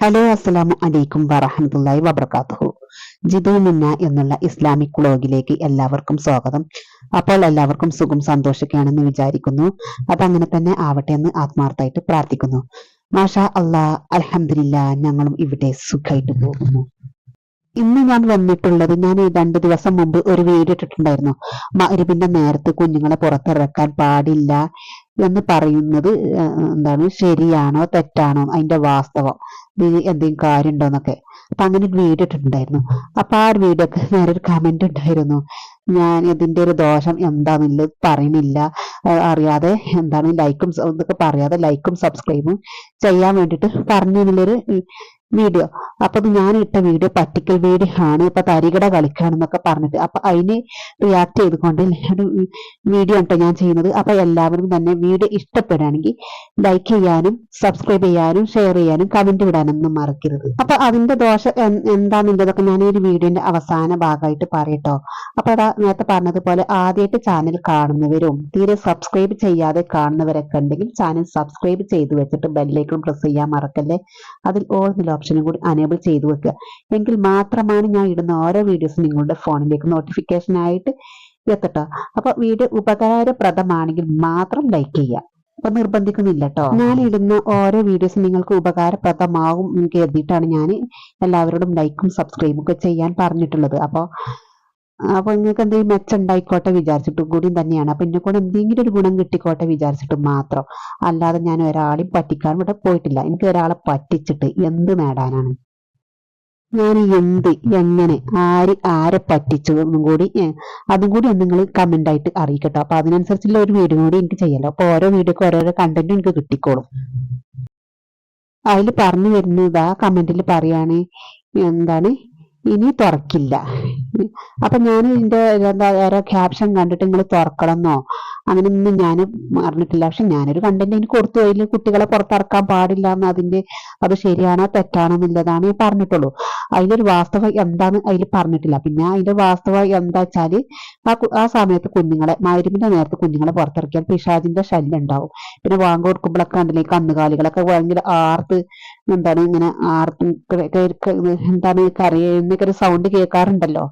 Hello അസ്സലാമു അലൈക്കും വറഹമുല്ലായി വബർക്കാത്തു ജിതു മിന്ന എന്നുള്ള ഇസ്ലാമിക് വ്ളോഗിലേക്ക് എല്ലാവർക്കും സ്വാഗതം. അപ്പോൾ എല്ലാവർക്കും സുഖം സന്തോഷിക്കുകയാണെന്ന് വിചാരിക്കുന്നു. അതങ്ങനെ തന്നെ ആവട്ടെ എന്ന് ആത്മാർത്ഥമായിട്ട് പ്രാർത്ഥിക്കുന്നു. മാഷാ അള്ളാ അലഹമില്ല ഞങ്ങളും ഇവിടെ സുഖമായിട്ട് പോകുന്നു. ഇന്ന് ഞാൻ വന്നിട്ടുള്ളത് ഞാൻ ഈ രണ്ടു ദിവസം മുമ്പ് ഒരു വീഡിയോ ഇട്ടിട്ടുണ്ടായിരുന്നു. മരുവിന്റെ നേരത്ത് കുഞ്ഞുങ്ങളെ പുറത്തിറക്കാൻ പാടില്ല. എന്ന് പറയുന്നത് എന്താണ് ശരിയാണോ തെറ്റാണോ അതിന്റെ വാസ്തവം. എന്തെങ്കിലും കാര്യം ഉണ്ടോന്നൊക്കെ അപ്പൊ അങ്ങനെ ഒരു വീഡിയോ ഇട്ടിട്ടുണ്ടായിരുന്നു. അപ്പൊ ആ ഒരു വീഡിയോക്ക് നേരെ ഒരു കമന്റ് ഉണ്ടായിരുന്നു ഞാൻ ഇതിന്റെ ഒരു ദോഷം എന്താണെന്നുള്ളത് പറയണില്ല അറിയാതെ എന്താണ് ലൈക്കും ഇതൊക്കെ പറയാതെ ലൈക്കും സബ്സ്ക്രൈബും ചെയ്യാൻ വേണ്ടിയിട്ട് പറഞ്ഞു വീഡിയോ അപ്പൊ അത് ഞാൻ ഇട്ട വീഡിയോ പറ്റിക്കൽ വീഡിയോ ആണ്. ഇപ്പൊ തരികട കളിക്കാണെന്നൊക്കെ പറഞ്ഞിട്ട്. അപ്പൊ അതിന് റിയാക്ട് ചെയ്തുകൊണ്ട് ഒരു വീഡിയോ ആണ് ഞാൻ ചെയ്യുന്നത്. അപ്പൊ എല്ലാവരും തന്നെ വീഡിയോ ഇഷ്ടപ്പെടുകയാണെങ്കിൽ ലൈക്ക് ചെയ്യാനും സബ്സ്ക്രൈബ് ചെയ്യാനും ഷെയർ ചെയ്യാനും കമന്റ് വിടാനൊന്നും മറക്കരുത്. അപ്പൊ അതിന്റെ ദോഷം എന്താണെന്നുള്ളതൊക്കെ ഞാൻ ഈ ഒരു വീഡിയോന്റെ അവസാന ഭാഗമായിട്ട് പറയട്ടോ. അപ്പൊ അതാ നേരത്തെ പറഞ്ഞതുപോലെ ആദ്യമായിട്ട് ചാനൽ കാണുന്നവരും തീരെ സബ്സ്ക്രൈബ് ചെയ്യാതെ കാണുന്നവരൊക്കെ ഉണ്ടെങ്കിൽ ചാനൽ സബ്സ്ക്രൈബ് ചെയ്ത് വെച്ചിട്ട് ബെല്ലൈക്കൺ പ്രസ് ചെയ്യാൻ മറക്കല്ലേ? അതിൽ ഓൾ ഓപ്ഷനും കൂടി അനേബിൾ ചെയ്തു വെക്കുക. എങ്കിൽ മാത്രമാണ് ഞാൻ ഇടുന്ന ഓരോ വീഡിയോസും നിങ്ങളുടെ ഫോണിലേക്ക് നോട്ടിഫിക്കേഷൻ ആയിട്ട് എത്തട്ടോ. അപ്പൊ വീഡിയോ ഉപകാരപ്രദമാണെങ്കിൽ മാത്രം ലൈക്ക് ചെയ്യുക. അപ്പൊ നിർബന്ധിക്കുന്നില്ല കേട്ടോ ഞാൻ ഇടുന്ന ഓരോ വീഡിയോസും നിങ്ങൾക്ക് ഉപകാരപ്രദമാകും എന്ന് കരുതിയിട്ടാണ് ഞാൻ എല്ലാവരോടും ലൈക്കും സബ്സ്ക്രൈബും ഒക്കെ ചെയ്യാൻ പറഞ്ഞിട്ടുള്ളത്. അപ്പൊ അപ്പൊ നിങ്ങൾക്ക് എന്തെങ്കിലും മെച്ചം ഉണ്ടായിക്കോട്ടെ വിചാരിച്ചിട്ടും കൂടി തന്നെയാണ്. അപ്പൊ എന്നെ കൂടെ എന്തെങ്കിലും ഒരു ഗുണം കിട്ടിക്കോട്ടെ വിചാരിച്ചിട്ട് മാത്രം. അല്ലാതെ ഞാൻ ഒരാളെയും പറ്റിക്കാൻ ഇവിടെ പോയിട്ടില്ല. എനിക്ക് ഒരാളെ പറ്റിച്ചിട്ട് എന്ത് നേടാനാണ്? ഞാൻ എന്ത് എങ്ങനെ ആര് ആരെ പറ്റിച്ചു എന്നും കൂടി അതും കൂടി ഒന്ന് നിങ്ങൾ കമന്റ് ആയിട്ട് അറിയിക്കട്ടോ. അപ്പൊ അതിനനുസരിച്ചുള്ള ഒരു വീഡിയോ കൂടി എനിക്ക് ചെയ്യല്ലോ അപ്പൊ ഓരോ വീഡിയോക്ക് ഓരോരോ കണ്ടന്റ് എനിക്ക് കിട്ടിക്കോളും. അതിൽ പറഞ്ഞു വരുന്നത് ആ കമന്റിൽ പറയാണ് എന്താണ്? ഇനി തുറക്കില്ല. അപ്പൊ ഞാൻ ഇതിന്റെ എന്താ ഓരോ ക്യാപ്ഷൻ കണ്ടിട്ട് നിങ്ങൾ തുറക്കണമെന്നോ അങ്ങനെയൊന്നും ഞാൻ അറിഞ്ഞിട്ടില്ല. പക്ഷെ ഞാനൊരു കണ്ടന്റ് എനിക്ക് കൊടുത്തു. അതിൽ കുട്ടികളെ പുറത്തിറക്കാൻ പാടില്ല എന്ന് അതിന്റെ അത് ശരിയാണോ തെറ്റാണോ എന്നുള്ളതാണ് ഞാൻ പറഞ്ഞിട്ടുള്ളൂ. അതിലൊരു വാസ്തവ എന്താന്ന് അതിൽ പറഞ്ഞിട്ടില്ല. പിന്നെ അതിന്റെ വാസ്തവ എന്താ വെച്ചാൽ ആ ആ സമയത്ത് കുഞ്ഞുങ്ങളെ മരുമിന്റെ നേരത്തെ കുഞ്ഞുങ്ങളെ പുറത്തിറക്കിയാൽ പിഷാജിന്റെ ശല്യം ഉണ്ടാവും. പിന്നെ വാങ്ങ കൊടുക്കുമ്പോഴൊക്കെ കണ്ടില്ലേ ഈ കന്നുകാലികളൊക്കെ ഭയങ്കര ആർത്ത് എന്താണ് ഇങ്ങനെ ആർത്ത് എന്താണ് കരയുന്നൊക്കെ ഒരു സൗണ്ട് കേൾക്കാറുണ്ടല്ലോ.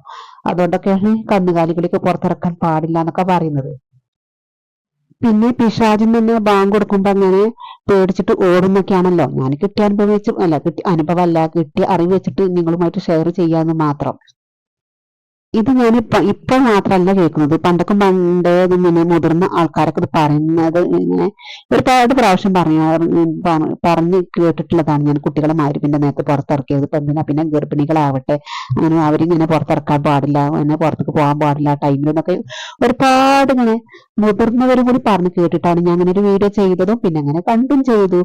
അതുകൊണ്ടൊക്കെയാണ് കന്നുകാലികളിക്ക് പുറത്തിറക്കാൻ പാടില്ല എന്നൊക്കെ പറയുന്നത്. പിന്നെ പിശാചിൽ നിന്ന് ബാങ്ക് കൊടുക്കുമ്പോ അങ്ങനെ പേടിച്ചിട്ട് ഓടുന്നൊക്കെയാണല്ലോ. ഞാൻ കിട്ടിയ അനുഭവം വെച്ച് അല്ല കിട്ടിയ അനുഭവമല്ല കിട്ടിയ അറിവ് വെച്ചിട്ട് നിങ്ങളുമായിട്ട് ഷെയർ ചെയ്യാന്ന് മാത്രം. ഇത് ഞാൻ ഇപ്പൊ മാത്രമല്ല കേൾക്കുന്നത്. പണ്ടൊക്കെ പണ്ട് ഇങ്ങനെ മുതിർന്ന ആൾക്കാരൊക്കെ ഇത് പറയുന്നത് ഇങ്ങനെ ഒരുപാട് പ്രാവശ്യം പറഞ്ഞു പറഞ്ഞു കേട്ടിട്ടുള്ളതാണ് ഞാൻ കുട്ടികളെ മാരിപ്പിന്റെ നേരത്തെ പുറത്തിറക്കിയത്. ഇപ്പൊ എന്തിനാ? പിന്നെ ഗർഭിണികളാവട്ടെ. അങ്ങനെ അവരിങ്ങനെ പുറത്തിറക്കാൻ പാടില്ല അങ്ങനെ പുറത്തേക്ക് പോകാൻ പാടില്ല ടൈമിൽ എന്നൊക്കെ ഒരുപാട് ഇങ്ങനെ മുതിർന്നവരും കൂടി പറഞ്ഞു കേട്ടിട്ടാണ് ഞാൻ അങ്ങനെ ഒരു വീഡിയോ ചെയ്തതും പിന്നെ അങ്ങനെ കണ്ടും ചെയ്തു.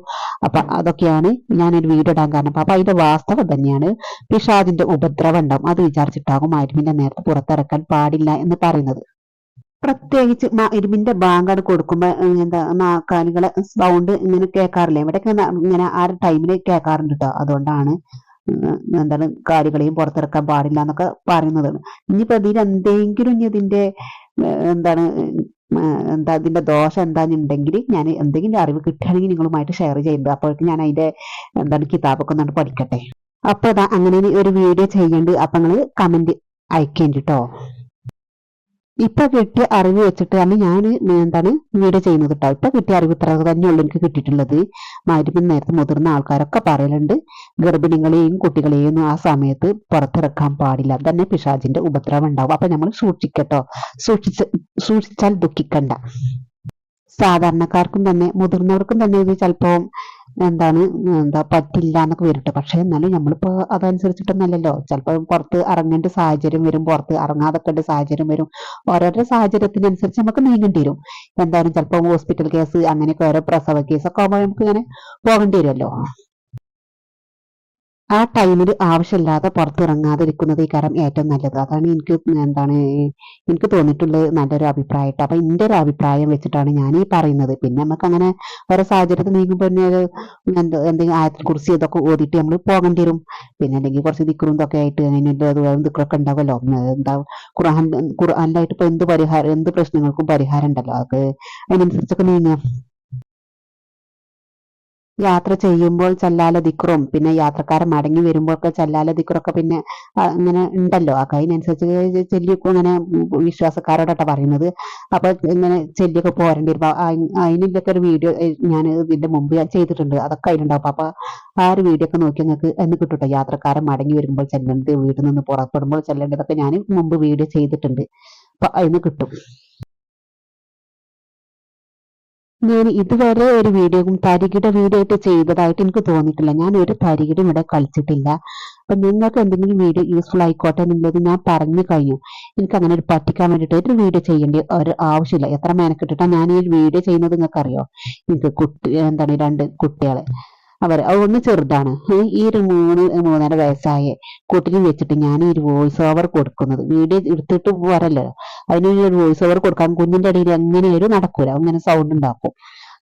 അപ്പൊ അതൊക്കെയാണ് ഞാനൊരു വീഡിയോ ഇടാൻ കാരണം. അപ്പൊ അതിന്റെ വാസ്തവം തന്നെയാണ് പിഷാദിന്റെ ഉപദ്രവം ഉണ്ടാവും. അത് വിചാരിച്ചിട്ടാകും മരുമിന്റെ നേരത്തെ പുറത്തിറക്കാൻ പാടില്ല എന്ന് പറയുന്നത്. പ്രത്യേകിച്ച് ഇരുമ്പിന്റെ ബാങ്കാണ് കൊടുക്കുമ്പോ എന്താ നാക്കാലികളെ സൗണ്ട് ഇങ്ങനെ കേൾക്കാറില്ലേ? ഇവിടെയൊക്കെ ഇങ്ങനെ ആ ഒരു ടൈമിൽ കേൾക്കാറുണ്ട് കേട്ടോ അതുകൊണ്ടാണ് എന്താണ് കാലുകളെയും പുറത്തിറക്കാൻ പാടില്ല എന്നൊക്കെ പറയുന്നത്. ഇനിയിപ്പോ ഇതിൽ എന്തെങ്കിലും ഇനി ഇതിന്റെ എന്താണ് എന്താ ഇതിന്റെ ദോഷം എന്താണെന്നുണ്ടെങ്കിൽ ഞാൻ എന്തെങ്കിലും അറിവ് കിട്ടുകയാണെങ്കിൽ നിങ്ങളുമായിട്ട് ഷെയർ ചെയ്യുന്നത്. അപ്പോഴേക്കും ഞാൻ അതിന്റെ എന്താണ് കിതാബൊക്കെ ഒന്നാണ് പഠിക്കട്ടെ. അപ്പൊ അതാ അങ്ങനെ ഒരു വീഡിയോ ചെയ്യേണ്ടത് അപ്പൊ നിങ്ങൾ കമന്റ് അയക്കേണ്ടി കേട്ടോ ഇപ്പൊ കിട്ടിയ അറിവ് വെച്ചിട്ടാണ് ഞാൻ എന്താണ് വീഡിയോ ചെയ്യുന്നത് കേട്ടോ ഇപ്പൊ കിട്ടിയ അറിവ് ഇത്ര തന്നെയുള്ളൂ എനിക്ക് കിട്ടിയിട്ടുള്ളത്. മരുന്ന് നേരത്തെ മുതിർന്ന ആൾക്കാരൊക്കെ പറയലുണ്ട്. ഗർഭിണികളെയും കുട്ടികളെയും ആ സമയത്ത് പുറത്തിറക്കാൻ പാടില്ല. തന്നെ പിശാചിന്റെ ഉപദ്രവം ഉണ്ടാവും. അപ്പൊ നമ്മൾ സൂക്ഷിക്കട്ടോ. സൂക്ഷിച്ച് സൂക്ഷിച്ചാൽ ദുഃഖിക്കണ്ട. സാധാരണക്കാർക്കും തന്നെ മുതിർന്നവർക്കും തന്നെ ഇത് ചിലപ്പോ എന്താണ് എന്താ പറ്റില്ല എന്നൊക്കെ വരട്ടെ. പക്ഷെ എന്നാലും നമ്മളിപ്പോ അതനുസരിച്ചിട്ടൊന്നല്ലല്ലോ. ചിലപ്പോ പുറത്ത് ഇറങ്ങേണ്ട സാഹചര്യം വരും പുറത്ത് ഇറങ്ങാതൊക്കെ സാഹചര്യം വരും. ഓരോരോ സാഹചര്യത്തിനനുസരിച്ച് നമുക്ക് നീങ്ങേണ്ടി വരും. എന്തായാലും ചിലപ്പോ ഹോസ്പിറ്റൽ കേസ് അങ്ങനെയൊക്കെ ഓരോ പ്രസവ കേസൊക്കെ ആകുമ്പോൾ നമുക്ക് ഇങ്ങനെ പോകേണ്ടി വരുമല്ലോ. ആ ടൈമിൽ ആവശ്യമില്ലാതെ പുറത്തിറങ്ങാതിരിക്കുന്നത് ഈ കാരണം ഏറ്റവും നല്ലത്. അതാണ് എനിക്ക് എന്താണ് എനിക്ക് തോന്നിയിട്ടുള്ള നല്ലൊരു അഭിപ്രായമായിട്ട്. അപ്പൊ എന്റെ ഒരു അഭിപ്രായം വെച്ചിട്ടാണ് ഞാൻ ഈ പറയുന്നത്. പിന്നെ നമുക്ക് അങ്ങനെ ഓരോ സാഹചര്യത്തിൽ നീങ്ങുമ്പോൾ തന്നെ ഒരു എന്തെങ്കിലും ആയത്തിൽ കുറിച്ച് ഇതൊക്കെ ഓതിയിട്ട് നമ്മൾ പോകേണ്ടി വരും. പിന്നെ അല്ലെങ്കിൽ കുറച്ച് ദിക്കറും ഇതൊക്കെ ആയിട്ട് അതിന്റെ ദിക്കറൊക്കെ ഉണ്ടാവുമല്ലോ. എന്താ ഖുർആൻ ഖുർആനിലായിട്ട് ഇപ്പൊ എന്ത് പരിഹാരം എന്ത് പ്രശ്നങ്ങൾക്കും പരിഹാരം ഉണ്ടല്ലോ. അത് അതിനനുസരിച്ചൊക്കെ നീങ്ങാം യാത്ര ചെയ്യുമ്പോൾ ചല്ലാല ദിക്റും പിന്നെ യാത്രക്കാരൻ മടങ്ങി വരുമ്പോഴൊക്കെ ചല്ലാല ദിക്റൊക്കെ പിന്നെ അങ്ങനെ ഉണ്ടല്ലോ. ആ കൈനനുസരിച്ച് ചെല്ലിയൊക്കെ ഇങ്ങനെ വിശ്വാസക്കാരോടൊക്കെ പറയുന്നത്. അപ്പൊ ഇങ്ങനെ ചെല്ലിയൊക്കെ പോരേണ്ടി വരുമ്പോ അതിനൊക്കെ ഒരു വീഡിയോ ഞാൻ ഇതിന്റെ മുമ്പ് ചെയ്തിട്ടുണ്ട്. അതൊക്കെ അതിലുണ്ടാവും. അപ്പൊ ആ ഒരു വീഡിയോ ഒക്കെ നോക്കി നിങ്ങൾക്ക് എന്ന് കിട്ടുട്ടോ? യാത്രക്കാരൻ മടങ്ങി വരുമ്പോൾ ചെല്ലേണ്ടത് വീട്ടിൽ നിന്ന് പുറപ്പെടുമ്പോൾ ചെല്ലേണ്ടതൊക്കെ ഞാൻ മുമ്പ് വീഡിയോ ചെയ്തിട്ടുണ്ട്. അപ്പൊ അതിന് കിട്ടും. ഞാൻ ഇതുവരെ ഒരു വീഡിയോയും തരികിട വീഡിയോ ആയിട്ട് ചെയ്തതായിട്ട് എനിക്ക് തോന്നിയിട്ടില്ല. ഞാൻ ഒരു തരികിടും ഇവിടെ കളിച്ചിട്ടില്ല. അപ്പൊ നിങ്ങൾക്ക് എന്തെങ്കിലും വീഡിയോ യൂസ്ഫുൾ ആയിക്കോട്ടെ എന്നുള്ളത് ഞാൻ പറഞ്ഞു കഴിഞ്ഞു. എനിക്ക് അങ്ങനെ ഒരു പറ്റിക്കാൻ വേണ്ടിയിട്ട് ഒരു വീഡിയോ ചെയ്യേണ്ട ഒരു ആവശ്യമില്ല. എത്ര മെനക്കെട്ടിട്ടാ ഞാൻ ഈ വീഡിയോ ചെയ്യുന്നത് നിങ്ങൾക്ക് അറിയോ എനിക്ക് കുട്ടി എന്താണ് രണ്ട് കുട്ടികളെ. അവർ ഒന്ന് ചെറുതാണ്. ഈ ഒരു മൂന്ന് മൂന്നര വയസ്സായ കുട്ടിനെ വെച്ചിട്ട് ഞാൻ ഈ ഒരു വോയിസ് ഓവർ കൊടുക്കുന്നത്. വീഡിയോ എടുത്തിട്ട് പോരല്ലോ. അതിന് ഒരു വോയിസ് ഓവർ കൊടുക്കാൻ കുഞ്ഞിന്റെ ഇടയിൽ എങ്ങനെയൊരു നടക്കൂല. അങ്ങനെ സൗണ്ട് ഉണ്ടാക്കും.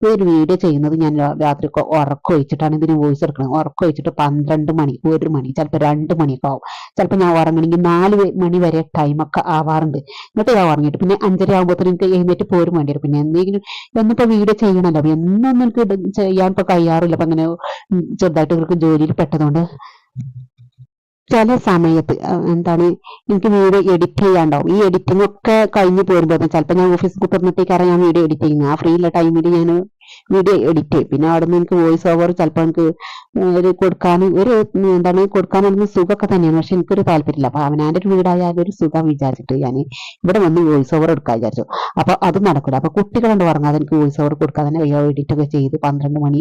ഒരു വീഡിയോ ചെയ്യുന്നത് ഞാൻ രാത്രി ഉറക്കം ഒഴിച്ചിട്ടാണ് ഇതിന് വോയിസ് എടുക്കുന്നത്. ഉറക്കം ഒഴിച്ചിട്ട് പന്ത്രണ്ട് മണി ഒരു മണി ചിലപ്പോൾ രണ്ട് മണിയൊക്കെ ആവും. ചിലപ്പോൾ ഞാൻ ഉറങ്ങണമെങ്കിൽ നാല് മണി വരെ ടൈമൊക്കെ ആവാറുണ്ട്. എന്നിട്ട് ഞാൻ ഉറങ്ങിയിട്ട് പിന്നെ അഞ്ചര ആകുമ്പോഴത്തേനും എനിക്ക് എഴുന്നേറ്റ് പോരും വേണ്ടി വരും. പിന്നെ എന്തെങ്കിലും എന്നിപ്പോൾ വീഡിയോ ചെയ്യണമല്ലോ എന്നൊന്നും എനിക്ക് ചെയ്യാൻ ഇപ്പൊ കഴിയാറില്ല. അപ്പം അങ്ങനെ ചെറുതായിട്ട് ഇവർക്ക് ജോലിയിൽ പെട്ടതുകൊണ്ട് ചില സമയത്ത് എന്താണ് എനിക്ക് വീഡിയോ എഡിറ്റ് ചെയ്യാണ്ടാവും ഈ എഡിറ്റിംഗ് ഒക്കെ കഴിഞ്ഞ് പോരുമ്പോൾ ചിലപ്പോൾ ഞാൻ ഓഫീസ് കൂട്ടുന്നിട്ടേക്കാരം ഞാൻ വീഡിയോ എഡിറ്റ് ചെയ്യുന്നത്. ആ ഫ്രീ ഉള്ള ടൈമിൽ ഞാൻ വീഡിയോ എഡിറ്റ് ചെയ്യും. പിന്നെ അവിടെ നിന്ന് എനിക്ക് വോയിസ് ഓവർ ചിലപ്പോൾ എനിക്ക് ഒരു കൊടുക്കാൻ ഒരു എന്താണ് കൊടുക്കാനുള്ള സുഖമൊക്കെ തന്നെയാണ്. പക്ഷെ എനിക്കൊരു താല്പര്യമില്ല. അപ്പൊ അവനാന്റെ ഒരു വീടായാലും ഒരു സുഖം വിചാരിച്ചിട്ട് ഞാൻ ഇവിടെ വന്ന് വോയിസ് ഓവർ എടുക്കാൻ വിചാരിച്ചു. അപ്പൊ അത് നടക്കില്ല അപ്പൊ കുട്ടികളുണ്ട് ഉറങ്ങാതെ എനിക്ക് വോയിസ് ഓവർ കൊടുക്കാൻ തന്നെ വയ്യോ. എഡിറ്റ് ഒക്കെ ചെയ്ത് പന്ത്രണ്ട് മണി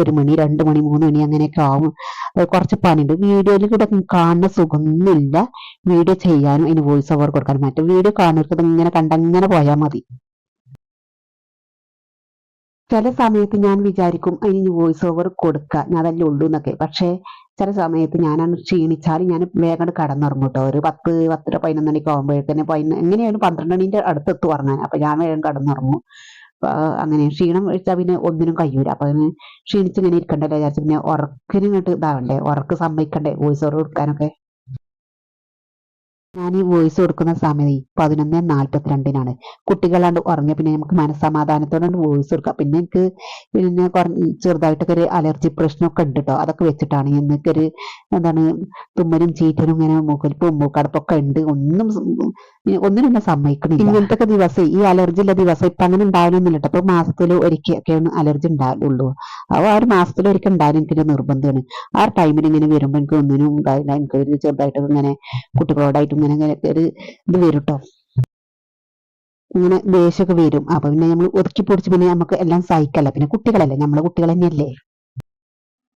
ഒരു മണി രണ്ട് മണി മൂന്ന് മണി അങ്ങനെയൊക്കെ ആവും. കുറച്ച് പണിയുണ്ട്. വീഡിയോയിൽ കൂടെ കാണുന്ന സുഖമൊന്നുമില്ല. വീഡിയോ ചെയ്യാനും അതിന് വോയിസ് ഓവർ കൊടുക്കാനും. മറ്റേ വീഡിയോ കാണുന്നവർക്ക് ഇങ്ങനെ കണ്ടങ്ങനെ പോയാൽ മതി. ചില സമയത്ത് ഞാൻ വിചാരിക്കും അതിന് വോയിസ് ഓവർ കൊടുക്കുക അതല്ലേ ഉള്ളൂ എന്നൊക്കെ. പക്ഷേ ചില സമയത്ത് ഞാനന്ന് ക്ഷീണിച്ചാൽ ഞാൻ വേഗം കടന്നുറങ്ങും കേട്ടോ ഒരു പത്ത് പത്തര പതിനൊന്ന് മണിക്ക് ആകുമ്പോഴേക്കന്നെ പതിനൊന്ന് എങ്ങനെയായാലും പന്ത്രണ്ട് മണിന്റെ അടുത്തെത്ത് പറഞ്ഞാൽ അപ്പൊ ഞാൻ വേഗം കടന്നുറങ്ങും. അങ്ങനെ ക്ഷീണം വെച്ചാൽ പിന്നെ ഒന്നിനും കഴിയൂല. അപ്പൊ അതിന് ക്ഷീണിച്ച് ഇങ്ങനെ ഇരിക്കണ്ടല്ലോ വിചാരിച്ചു പിന്നെ ഉറക്കിനും ഇങ്ങോട്ട് ഇതാവണ്ടേ? ഉറക്ക് സമ്മതിക്കണ്ടേ? വോയിസ് ഓവർ കൊടുക്കാനൊക്കെ? ഞാൻ ഈ വോയിസ് കൊടുക്കുന്ന സമയം പതിനൊന്ന് നാൽപ്പത്തിരണ്ടിനാണ് കുട്ടികളാണ്ട് ഉറങ്ങിയ പിന്നെ നമുക്ക് മനസ്സമാധാനത്തോടെ വോയിസ് കൊടുക്കാം. പിന്നെ എനിക്ക് പിന്നെ ചെറുതായിട്ടൊക്കെ ഒരു അലർജി പ്രശ്നമൊക്കെ ഉണ്ട് കേട്ടോ അതൊക്കെ വെച്ചിട്ടാണ് എന്നൊക്കെ ഒരു എന്താണ് തുമ്മലും ചീറ്റലും ഇങ്ങനെ മൂക്കൊലിപ്പും മൂക്കടപ്പൊക്കെ ഉണ്ട്. ഒന്നും ഒന്നിനും എന്നെ സമ്മതിക്കണില്ല. ഇങ്ങനത്തെ ദിവസം ഈ അലർജി ഉള്ള ദിവസം ഇപ്പൊ അങ്ങനെ ഉണ്ടാവണമെന്നില്ല കേട്ടോ അപ്പൊ മാസത്തിൽ ഒരിക്കൊക്കെയാണ് അലർജി ഉണ്ടാവുള്ളൂ. അപ്പോൾ ആ ഒരു മാസത്തിൽ ഒരിക്കൽ ഉണ്ടായാലും എനിക്ക് നിർബന്ധമാണ്. ആ ടൈമിൽ ഇങ്ങനെ വരുമ്പോ എനിക്ക് ഒന്നിനും ഉണ്ടാവില്ല. എനിക്ക് ചെറുതായിട്ടൊക്കെ ഇങ്ങനെ കുട്ടികളോടായിട്ട് ഇങ്ങനെ അങ്ങനെ ഒരു ഇത് വരും കേട്ടോ ഇങ്ങനെ ദേഷ്യമൊക്കെ വരും. അപ്പൊ പിന്നെ നമ്മൾ ഒതുക്കി പൊടിച്ച് പിന്നെ നമുക്ക് എല്ലാം സഹിക്കല്ല. പിന്നെ കുട്ടികളല്ലേ? നമ്മളെ കുട്ടികൾ തന്നെയല്ലേ?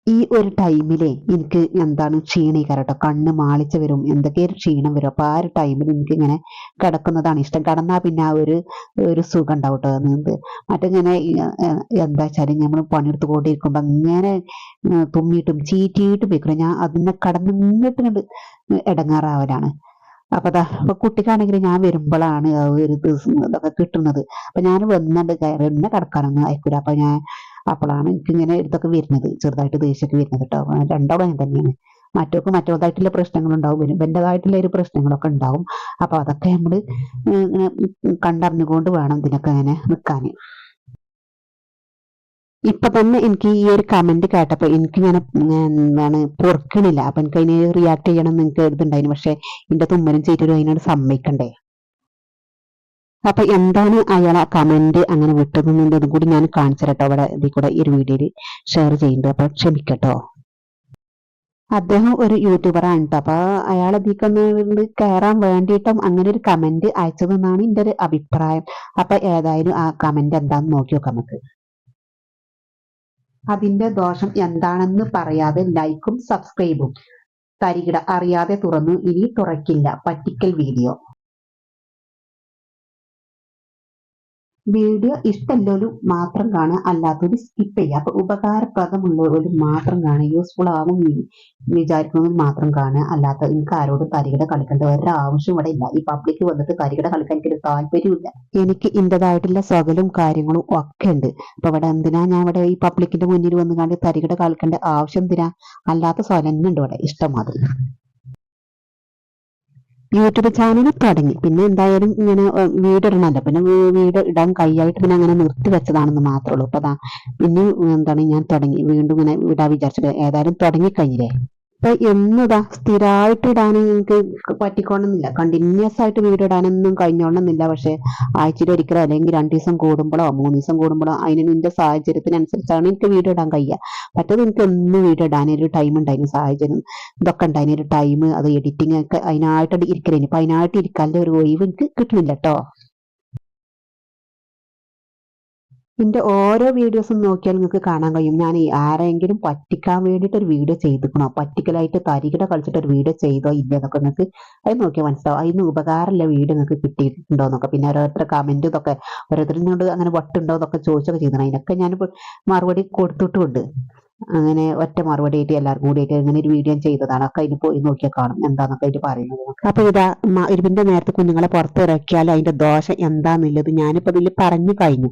ഈ ഒരു ടൈമിലെ എനിക്ക് എന്താണ് ക്ഷീണിക്കാറ് കേട്ടോ കണ്ണ് മാളിച്ച് വരും. എന്തൊക്കെ ഒരു ക്ഷീണം വരും. അപ്പൊ ആ ഒരു ടൈമിൽ എനിക്ക് ഇങ്ങനെ കിടക്കുന്നതാണ് ഇഷ്ടം. കിടന്നാ പിന്നെ ആ ഒരു ഒരു സുഖം ഉണ്ടാവും കേട്ടോ എന്ത്? മറ്റിങ്ങനെ എന്താ വെച്ചാൽ നമ്മൾ പണിയെടുത്ത് കൊണ്ടിരിക്കുമ്പോ അങ്ങനെ തുമ്മിയിട്ടും ചീറ്റിയിട്ടും വെക്കണം ഞാൻ അതിനെ കടന്ന് ഇങ്ങോട്ട് കണ്ട് ഇടങ്ങാറാവലാണ്. അപ്പൊ അതാ അപ്പൊ കുട്ടിക്കാണെങ്കിൽ ഞാൻ വരുമ്പോഴാണ് ആ ഒരു ദിവസം ഇതൊക്കെ കിട്ടുന്നത്. അപ്പൊ ഞാൻ വന്നിട്ട് കയറി എന്നെ കിടക്കാനൊന്നും അയക്കൂല അപ്പൊ ഞാൻ അപ്പോഴാണ് എനിക്ക് ഇങ്ങനെ ഇതൊക്കെ വരുന്നത് ചെറുതായിട്ട് ദേഷ്യമൊക്കെ വരുന്നത് കേട്ടോ രണ്ടോളം ഞാൻ തന്നെയാണ്. മറ്റൊക്കെ മറ്റോതായിട്ടുള്ള പ്രശ്നങ്ങളുണ്ടാവും വരും എന്റേതായിട്ടുള്ള ഒരു പ്രശ്നങ്ങളൊക്കെ ഉണ്ടാവും. അപ്പൊ അതൊക്കെ നമ്മൾ കണ്ടറിഞ്ഞുകൊണ്ട് വേണം ഇതിനൊക്കെ അങ്ങനെ നിൽക്കാൻ ഇപ്പൊ തന്നെ എനിക്ക് ഈ ഒരു കമന്റ് കേട്ടപ്പോ എനിക്ക് ഞാൻ എന്താണ് പൊറുക്കണില്ല. അപ്പൊ എനിക്ക് അതിന് റിയാക്ട് ചെയ്യണം എന്ന് എനിക്ക് ഇതുണ്ടായിരുന്നു പക്ഷെ എന്റെ തുമ്മനും ചേറ്റലും അതിനോട് സമ്മതിക്കണ്ടേ? അപ്പൊ എന്താണ് അയാൾ ആ കമന്റ് അങ്ങനെ വിട്ടതെന്നുള്ളതും കൂടി ഞാൻ കാണിച്ചു അവിടെ ഇതിൽ കൂടെ ഈ ഒരു വീഡിയോയിൽ ഷെയർ ചെയ്യുന്നുണ്ട്. അപ്പൊ ക്ഷമിക്കട്ടോ. അദ്ദേഹം ഒരു യൂട്യൂബറാണ് കേട്ടോ അപ്പൊ അയാൾ ഇതിൽ കയറാൻ വേണ്ടിയിട്ടും അങ്ങനെ ഒരു കമന്റ് അയച്ചതെന്നാണ് എന്റെ ഒരു അഭിപ്രായം. അപ്പൊ ഏതായാലും ആ കമന്റ് എന്താന്ന് നോക്കി നോക്കാം നമുക്ക്. അതിന്റെ ദോഷം എന്താണെന്ന് പറയാതെ ലൈക്കും സബ്സ്ക്രൈബും തരികിട അറിയാതെ തുറന്നു ഇനി തുറക്കില്ല. പറ്റിക്കൽ വീഡിയോ വീഡിയോ ഇഷ്ടമല്ലൊരു മാത്രം കാണുക അല്ലാത്തൊരു സ്കിപ്പ് ചെയ്യുക. അപ്പൊ ഉപകാരപ്രദമുള്ളവരും മാത്രം കാണുക യൂസ്ഫുൾ എന്ന് വിചാരിക്കുന്നവർ മാത്രം കാണുക. അല്ലാത്ത എനിക്ക് ആരോട് തരികിട കളിക്കേണ്ട ഒരാവശ്യം ഇവിടെ ഇല്ല. ഈ പബ്ലിക് വന്നിട്ട് തരികിട കളിക്കാൻ എനിക്ക് ഒരു താല്പര്യമില്ല എനിക്ക് എന്റെതായിട്ടുള്ള സകലും കാര്യങ്ങളും ഒക്കെ ഉണ്ട്. അപ്പൊ ഇവിടെ എന്തിനാ ഞാൻ ഇവിടെ ഈ പബ്ലിക്കിന്റെ മുന്നിൽ വന്ന് കണ്ട് തരികിട കളിക്കേണ്ട ആവശ്യം എന്തിനാ? അല്ലാത്ത സ്വലന്നുണ്ട് ഇവിടെ ഇഷ്ടം മാതിരി. യൂട്യൂബ് ചാനൽ തുടങ്ങി. പിന്നെ എന്തായാലും ഇങ്ങനെ ഏഹ്, വീട് ഇടണമല്ലോ പിന്നെ വീട് ഇടാൻ കൈയായിട്ട് പിന്നെ അങ്ങനെ നിർത്തി വെച്ചതാണെന്ന് മാത്രമേ ഉള്ളൂ. അപ്പൊ അതാ പിന്നെ എന്താണ് ഞാൻ തുടങ്ങി. വീണ്ടും ഇങ്ങനെ ഇടാൻ വിചാരിച്ചിട്ട് ഏതായാലും തുടങ്ങി കഴിഞ്ഞില്ലേ ഇപ്പൊ എന്നതാ സ്ഥിരമായിട്ട് ഇടാൻ എനിക്ക് പറ്റിക്കോണമെന്നില്ല കണ്ടിന്യൂസ് ആയിട്ട് വീഡിയോ ഇടാനൊന്നും കഴിഞ്ഞോളണമെന്നില്ല പക്ഷെ ആഴ്ചയിൽ ഒരിക്കലോ അല്ലെങ്കിൽ രണ്ടു ദിവസം കൂടുമ്പോഴോ മൂന്ന് ദിവസം കൂടുമ്പോഴോ അതിന് നിന്റെ സാഹചര്യത്തിനനുസരിച്ചാണ് എനിക്ക് വീഡിയോ ഇടാൻ കഴിയുക. പറ്റത് എനിക്ക് എന്ന് വീഡിയോ ഇടാനൊരു ടൈം ഉണ്ടായിരുന്നു. സാഹചര്യം ഇതൊക്കെ ഉണ്ടായിരുന്നു. ഒരു ടൈം അത് എഡിറ്റിംഗ് ഒക്കെ അതിനായിട്ട് ഇരിക്കലേന് ഇപ്പൊ അതിനായിട്ട് ഇരിക്കാനുള്ള ഒരു ഒഴിവ് എനിക്ക് കിട്ടുന്നില്ല കേട്ടോ എന്റെ ഓരോ വീഡിയോസും നോക്കിയാൽ നിങ്ങൾക്ക് കാണാൻ കഴിയും. ഞാൻ ഈ ആരെങ്കിലും പറ്റിക്കാൻ വേണ്ടിയിട്ട് ഒരു വീഡിയോ ചെയ്തിക്കണോ പറ്റിക്കലായിട്ട് തരികിട കളിച്ചിട്ട് ഒരു വീഡിയോ ചെയ്തോ ഇല്ല എന്നൊക്കെ നിങ്ങൾക്ക് അത് നോക്കിയാൽ മനസ്സിലാവും. അതിന് ഉപകാരമുള്ള വീഡിയോ നിങ്ങൾക്ക് കിട്ടിയിട്ടുണ്ടോ എന്നൊക്കെ. പിന്നെ ഓരോരുത്തരുടെ കമന്റ് ഇതൊക്കെ ഓരോരുത്തരിനോട് അങ്ങനെ വട്ടുണ്ടോ എന്നൊക്കെ ചോദിച്ചൊക്കെ ചെയ്തണം അതിനൊക്കെ ഞാൻ മറുപടി കൊടുത്തിട്ടുമുണ്ട്. അങ്ങനെ ഒറ്റ മറുപടി ആയിട്ട് എല്ലാവർക്കും കൂടിയിട്ട് ഇങ്ങനെ ഒരു വീഡിയോ ചെയ്തതാണ്. ഒക്കെ അതിന് പോയി നോക്കിയാൽ കാണും എന്താന്നൊക്കെ അതിന് പറയുന്നത്. അപ്പൊ ഇതാ ഇരുപിന്റെ നേരത്തെ കുഞ്ഞുങ്ങളെ പുറത്തിറക്കിയാൽ അതിന്റെ ദോഷം എന്താന്നുള്ളത് ഞാനിപ്പോ ഇതിൽ പറഞ്ഞു കഴിഞ്ഞു.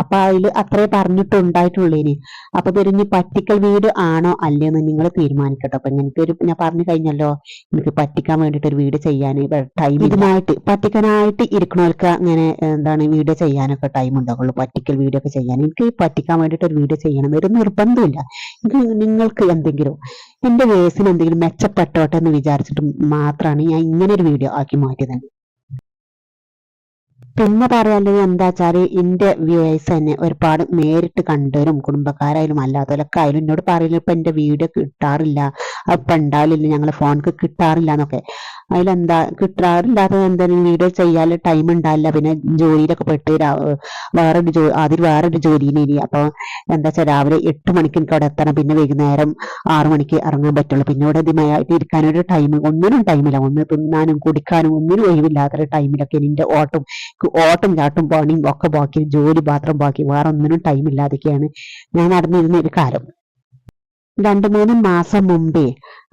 അപ്പൊ അതിൽ അത്രേ പറഞ്ഞിട്ടുണ്ടായിട്ടുള്ളേന്. അപ്പൊ തിരിഞ്ഞ് പറ്റിക്കൽ വീട് ആണോ അല്ലേന്ന് നിങ്ങൾ തീരുമാനിക്കട്ടോ. അപ്പൊ എനിക്കൊരു ഞാൻ പറഞ്ഞു കഴിഞ്ഞല്ലോ. എനിക്ക് പറ്റിക്കാൻ വേണ്ടിട്ട് ഒരു വീട് ചെയ്യാൻ ടൈം ഇതിനായിട്ട് പറ്റിക്കാനായിട്ട് ഇരിക്കണവർക്ക് അങ്ങനെ എന്താണ് വീഡിയോ ചെയ്യാനൊക്കെ ടൈം ഉണ്ടാവുള്ളൂ. പറ്റിക്കൽ വീഡിയോ ഒക്കെ ചെയ്യാൻ. എനിക്ക് പറ്റിക്കാൻ വേണ്ടിട്ട് ഒരു വീഡിയോ ചെയ്യണം ഒരു നിർബന്ധമില്ല. നിങ്ങൾക്ക് എന്തെങ്കിലും എന്റെ വേസിന് എന്തെങ്കിലും മെച്ചപ്പെട്ടോട്ടെ എന്ന് വിചാരിച്ചിട്ട് മാത്രമാണ് ഞാൻ ഇങ്ങനെ ഒരു വീഡിയോ ആക്കി മാറ്റിയത്. പിന്നെ പറയാനുള്ളത് എന്താ വെച്ചാൽ എന്റെ വ്യൂവേഴ്സ് തന്നെ ഒരുപാട് നേരിട്ട് കണ്ടവരും കുടുംബക്കാരായാലും അല്ലാത്തവരൊക്കെ ആയാലും എന്നോട് പറയുന്നത് ഇപ്പൊ എന്റെ വീഡിയോ കിട്ടാറില്ല അപ്പൊ ഉണ്ടാവില്ല ഞങ്ങളെ ഫോണിക്ക് കിട്ടാറില്ല എന്നൊക്കെ. അതിലെന്താ കിട്ടാറില്ലാത്തത് എന്തായാലും വീഡിയോ ചെയ്യാൻ ടൈം ഉണ്ടാവില്ല പിന്നെ ജോലിയിലൊക്കെ പെട്ട് വേറൊരു ജോ അതിൽ വേറൊരു ജോലിയിലേനി അപ്പൊ എന്താ വെച്ചാൽ രാവിലെ എട്ട് മണിക്ക് എനിക്ക് അവിടെ എത്തണം പിന്നെ വൈകുന്നേരം ആറു മണിക്ക് ഇറങ്ങാൻ പറ്റുള്ളൂ. പിന്നെ ഇവിടെ ഇതിമയായിട്ട് ഇരിക്കാനൊരു ടൈം ഒന്നിനും ടൈമില്ല ഒന്ന് തിന്നാനും കുടിക്കാനും ഒന്നിനും ഒഴിവില്ലാത്തൊരു ടൈമിലൊക്കെ എന്റെ ഓട്ടം ഓട്ടം ചാട്ടും പണിയും ഒക്കെ ബാക്കി ജോലി മാത്രം ബാക്കി വേറെ ഒന്നിനും ടൈം ഇല്ലാതൊക്കെയാണ് ഞാൻ നടന്നിരുന്ന ഒരു കാലം രണ്ടു മൂന്ന് മാസം മുമ്പേ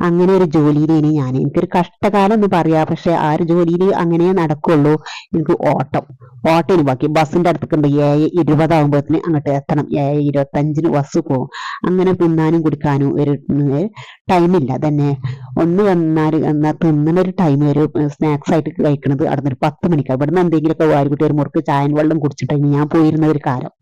അങ്ങനെ ഒരു ജോലിയിലേനെ ഞാൻ എനിക്കൊരു കഷ്ടകാലം എന്ന് പറയാ. പക്ഷെ ആ ഒരു ജോലിയിൽ അങ്ങനെ നടക്കുള്ളൂ. എനിക്ക് ഓട്ടം. ഓട്ടത്തിന് ബാക്കി ബസ്സിന്റെ അടുത്തേക്ക് ഉണ്ട്. ഏഴ് ഇരുപതാകുമ്പോഴത്തേന് അങ്ങോട്ട് എത്തണം. ഏഴ് ഇരുപത്തഞ്ചിന് ബസ് പോകും. അങ്ങനെ തിന്നാനും കുടിക്കാനും ഒരു ടൈമില്ല തന്നെ ഒന്ന് വന്നാൽ എന്നാ തിന്നണ ഒരു ടൈം ഒരു സ്നാക്സ് ആയിട്ട് കഴിക്കണത് അവിടെ ഒരു പത്ത് മണിക്കാണ്. ഇവിടുന്ന് എന്തെങ്കിലുമൊക്കെ വാരിക്കുട്ടി ഒരു മുറുക്ക് ചായൻ വെള്ളം കുടിച്ചിട്ടുണ്ടെങ്കിൽ ഞാൻ പോയിരുന്ന ഒരു കാലം.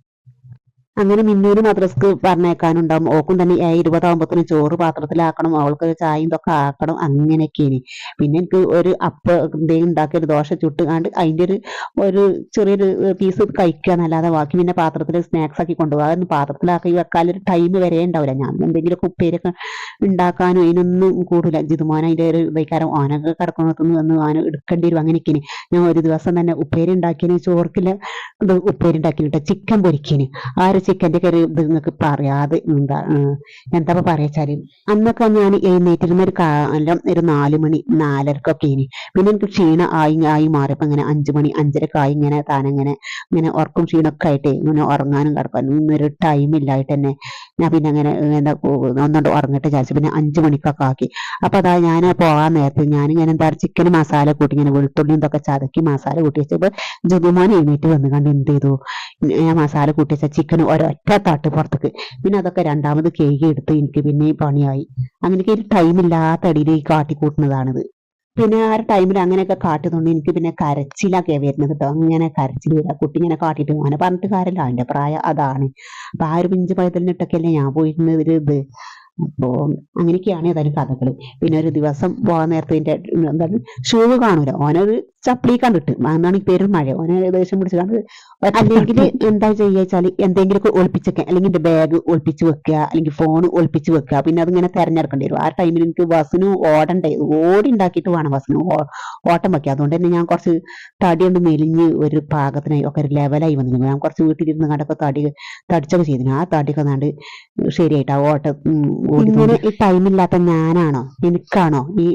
അങ്ങനെ മിന്നൂര് മദ്രസ്ക്ക് പറഞ്ഞേക്കാനുണ്ടാവും. ഓക്കും തന്നെ ഇരുപതാകുമ്പത്തിന് ചോറ് പാത്രത്തിലാക്കണം അവൾക്ക് ചായയും ഇതൊക്കെ ആക്കണം അങ്ങനെയൊക്കെയാണ്. പിന്നെ എനിക്ക് ഒരു അപ്പ എന്തെങ്കിലും ഉണ്ടാക്കി ഒരു ദോശ ചുട്ട് കാണ്ട് അതിന്റെ ഒരു ഒരു ചെറിയൊരു പീസ് കഴിക്കുക എന്നല്ലാതെ ബാക്കി പിന്നെ പാത്രത്തിൽ സ്നാക്സ് ആക്കി കൊണ്ടുപോകുക അതൊന്നും പാത്രത്തിലാക്കി വെക്കാൻ ഒരു ടൈം വരെ ഉണ്ടാവില്ല. ഞാൻ എന്തെങ്കിലുമൊക്കെ ഉപ്പേരൊക്കെ ഉണ്ടാക്കാനും അതിനൊന്നും കൂടില്ല ജിതുമോൻ അതിന്റെ ഒരു വൈകാരം ഓനൊക്കെ കിടക്കണത്തുനിന്ന് വന്ന് ഓന എടുക്കേണ്ടി വരും. അങ്ങനെയൊക്കെയാണ്. ഞാൻ ഒരു ദിവസം തന്നെ ഉപ്പേരി ഉണ്ടാക്കിയതിന് ചോർക്കില്ല ഉപ്പേരി ഉണ്ടാക്കിയിട്ട് ചിക്കൻ പൊരിക്കിന് ആ ഒരു കറി ഇത് നിങ്ങൾക്ക് പറയാതെ എന്താ എന്താ ഇപ്പൊ പറയാച്ചാൽ അന്നൊക്കെ ഞാൻ എഴുന്നേറ്റിരുന്ന ഒരു കാലം ഒരു നാല് മണി നാലരക്കൊക്കെ ഇനി പിന്നെ എനിക്ക് ക്ഷീണം ആയി ആയി മാറിയപ്പോ ഇങ്ങനെ അഞ്ചു മണി അഞ്ചരക്ക് ആയി ഇങ്ങനെ താനങ്ങനെ ഇങ്ങനെ ഉറക്കം ക്ഷീണമൊക്കെ ആയിട്ട് ഇങ്ങനെ ഉറങ്ങാനും കിടക്കാനും ഒന്നും ഒരു ടൈം ഇല്ലായിട്ട് തന്നെ ഞാൻ പിന്നെ അങ്ങനെ എന്താ ഒന്നുകൊണ്ട് ഉറങ്ങിട്ട് വിചാരിച്ചു. പിന്നെ അഞ്ചു മണിക്കൊക്കെ ആക്കി. അപ്പൊ അതാ ഞാൻ പോകാൻ നേരത്ത് ഞാനിങ്ങനെ എന്താ ചിക്കൻ മസാല കൂട്ടി ഇങ്ങനെ വെളുത്തുള്ളിയും ഇതൊക്കെ ചതക്കി മസാല കൂട്ടി വെച്ചപ്പോൾ ജുഗുമാൻ എഴുന്നേറ്റ് വന്ന് കണ്ട് എന്ത് ചെയ്തു? ഞാൻ മസാല കൂട്ടി വെച്ച ചിക്കൻ ഒരൊറ്റ തട്ട് പുറത്തേക്ക്. പിന്നെ അതൊക്കെ രണ്ടാമത് കേക്ക് എടുത്ത് എനിക്ക് പിന്നെ പണിയായി. അങ്ങനെ ഒരു ടൈം ഇല്ലാത്ത അടിയിൽ ഈ കാട്ടിക്കൂട്ടുന്നതാണിത് പിന്നെ ആ ടൈമിൽ അങ്ങനെയൊക്കെ കാട്ടുന്നുണ്ട്. എനിക്ക് പിന്നെ കരച്ചിലൊക്കെ വരുന്നത് കേട്ടോ അങ്ങനെ കരച്ചിൽ വരിക കുട്ടി ഇങ്ങനെ കാട്ടിട്ട് അങ്ങനെ പറഞ്ഞിട്ട് കാര്യമില്ല. അതിന്റെ പ്രായം അതാണ്. അപ്പൊ ആ ഒരു പിഞ്ച് പൈതലിനിട്ടൊക്കെയല്ലേ ഞാൻ പോയിരുന്നത് ഇത്? അപ്പോ അങ്ങനെയൊക്കെയാണ് ഏതായാലും കഥകൾ. പിന്നെ ഒരു ദിവസം പോകാൻ നേരത്തെ എന്താണ് ഷൂവ് കാണൂല? ഓനൊരു ചപ്പിളി കണ്ടിട്ട് അന്നാണ് ഈ പേര് മഴ. ഓന ഏകദേശം പിടിച്ച് അല്ലെങ്കിൽ എന്താ ചെയ്യുക എന്തെങ്കിലും എന്തെങ്കിലുമൊക്കെ ഒളിപ്പിച്ച് വെക്കുക അല്ലെങ്കിൽ എന്റെ ബാഗ് ഒളിപ്പിച്ച് വെക്കുക അല്ലെങ്കിൽ ഫോൺ ഒളിപ്പിച്ച് വെക്കുക പിന്നെ അതിങ്ങനെ തെരഞ്ഞെടുക്കേണ്ടി വരും. ആ ടൈമിൽ എനിക്ക് ബസ്സിന് ഓടണ്ടേ? ഓടി ഉണ്ടാക്കിയിട്ട് വേണം ബസ്സിന് ഓട്ടം വെക്കുക അതുകൊണ്ട് തന്നെ ഞാൻ കുറച്ച് തടി ഒന്ന് മെലിഞ്ഞ് ഒരു പാകത്തിനായി ഒക്കെ ഒരു ലെവലായി വന്നിരുന്നു. ഞാൻ കുറച്ച് വീട്ടിലിരുന്ന് കണ്ടൊക്കെ തടി തടിച്ചൊക്കെ ചെയ്തിരുന്നു. ആ തടിയൊക്കെ നാണ്ട് ശരിയായിട്ട് ആ ഓട്ട ഇങ്ങനെ ഈ ടൈമില്ലാത്ത ഞാനാണോ? എനിക്കാണോ? ഈ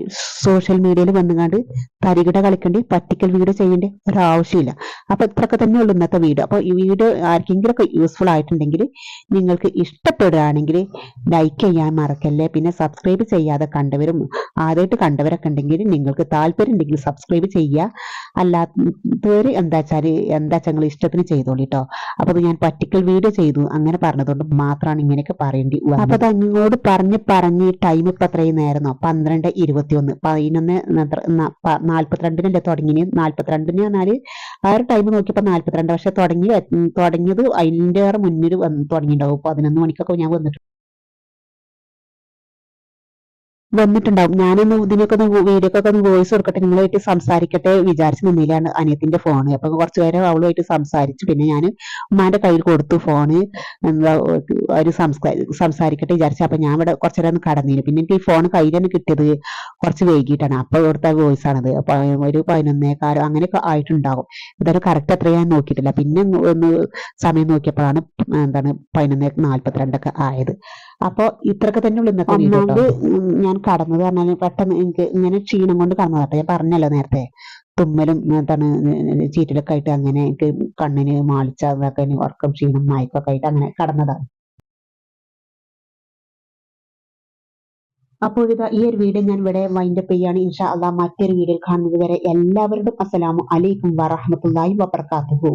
സോഷ്യൽ മീഡിയയിൽ വന്നുകാണ്ട് തരികിട കളിക്കേണ്ടി പറ്റിക്കൽ വീഡിയോ ചെയ്യേണ്ട ഒരാവശ്യമില്ല. അപ്പൊ ഇത്രയൊക്കെ തന്നെ ഉള്ളൂ ഇന്നത്തെ വീഡിയോ അപ്പോൾ ഈ വീഡിയോ ആർക്കെങ്കിലും ഒക്കെ യൂസ്ഫുൾ ആയിട്ടുണ്ടെങ്കിൽ നിങ്ങൾക്ക് ഇഷ്ടപ്പെടുകയാണെങ്കിൽ ലൈക്ക് ചെയ്യാൻ മറക്കല്ലേ? പിന്നെ സബ്സ്ക്രൈബ് ചെയ്യാതെ കണ്ടവരും ആദ്യമായിട്ട് കണ്ടവരൊക്കെ ഉണ്ടെങ്കിൽ നിങ്ങൾക്ക് താല്പര്യം ഉണ്ടെങ്കിൽ സബ്സ്ക്രൈബ് ചെയ്യുക. അല്ലാത്തവർ എന്താ വെച്ചാൽ എന്താ വെച്ചാൽ നിങ്ങൾ ഇഷ്ടത്തിന് ചെയ്തോളൂ കേട്ടോ അപ്പോൾ ഞാൻ പർട്ടിക്കൽ വീഡിയോ ചെയ്തു അങ്ങനെ പറഞ്ഞതുകൊണ്ട് മാത്രമാണ് ഇങ്ങനെയൊക്കെ പറയേണ്ടി അപ്പോൾ അപ്പൊ അത് അങ്ങോട്ട് പറഞ്ഞ് പറഞ്ഞ് ടൈം ഇപ്പൊ എത്രയും നേരം പന്ത്രണ്ട് ഇരുപത്തി ഒന്ന് പതിനൊന്ന് നാൽപ്പത്തിരണ്ടിനല്ലേ ന- പ- നാൽപ്പത്തിരണ്ടിന് പറഞ്ഞാൽ ആ ഒരു ടൈം നോക്കിയപ്പോ നാല്പത്തിരണ്ട് പക്ഷെ തുടങ്ങി തുടങ്ങിയത് അതിന്റെ ഏറെ മുന്നിൽ വന്ന് തുടങ്ങിയിട്ടുണ്ടാവും. പതിനൊന്ന് മണിക്കൊക്കെ ഞാൻ വന്നിട്ട് വന്നിട്ടുണ്ടാവും. ഞാനൊന്ന് ഇതിനൊക്കെ ഒന്ന് വീഡിയോക്കൊക്കെ ഒന്ന് വോയിസ് കൊടുക്കട്ടെ. നിങ്ങളുമായിട്ട് സംസാരിക്കട്ടെ വിചാരിച്ച് നിന്നിലാണ് അനിയത്തിന്റെ ഫോണ് അപ്പൊ കുറച്ചു നേരം അവളുമായിട്ട് സംസാരിച്ചു. പിന്നെ ഞാൻ ഉമ്മാന്റെ കയ്യിൽ കൊടുത്തു ഫോണ് എന്താ ഒരു സംസാരിക്കട്ടെ വിചാരിച്ചു. അപ്പൊ ഞാൻ ഇവിടെ കുറച്ചു നേരം ഒന്ന് കടന്നില്ല പിന്നെ എനിക്ക് ഈ ഫോൺ കയ്യിൽ തന്നെ കിട്ടിയത് കുറച്ച് വൈകിട്ടാണ്. അപ്പൊ ഇവിടുത്തെ വോയിസ് ആണത്. അപ്പൊ ഒരു പതിനൊന്നേക്കാരോ അങ്ങനെയൊക്കെ ആയിട്ടുണ്ടാകും. ഇതൊരു കറക്റ്റ് അത്ര ഞാൻ നോക്കിയിട്ടില്ല. പിന്നെ ഒന്ന് സമയം നോക്കിയപ്പോഴാണ് എന്താണ് പതിനൊന്നേ നാല്പത്തിരണ്ടൊക്കെ ആയത്. അപ്പൊ ഇത്രയൊക്കെ തന്നെ ഉള്ളു ഇന്നത്തെ ട്ടോ. ഞാൻ കടന്നത് പറഞ്ഞാൽ പെട്ടെന്ന് എനിക്ക് ഇങ്ങനെ ക്ഷീണം കൊണ്ട് കടന്നതാട്ടെ ഞാൻ പറഞ്ഞല്ലോ നേരത്തെ തുമ്മലും എന്താണ് ചീറ്റലൊക്കെ ആയിട്ട് അങ്ങനെ എനിക്ക് കണ്ണിന് മാളിച്ച അതൊക്കെ ഉറക്കം ക്ഷീണം മയക്കൊക്കെ ആയിട്ട് അങ്ങനെ കടന്നതാണ് അപ്പോൾ ഇതാ ഈ ഒരു വീഡിയോ ഞാൻ ഇവിടെ വൈൻഡപ്പ് ചെയ്യാണ്. ഇൻഷാ അള്ളാഹ് മറ്റൊരു വീഡിയോയിൽ കാണുന്നത് വരെ എല്ലാവരുടെ അസ്സലാമു അലൈക്കും വറഹ്മത്തുള്ളാഹി വബർക്കാത്തുഹു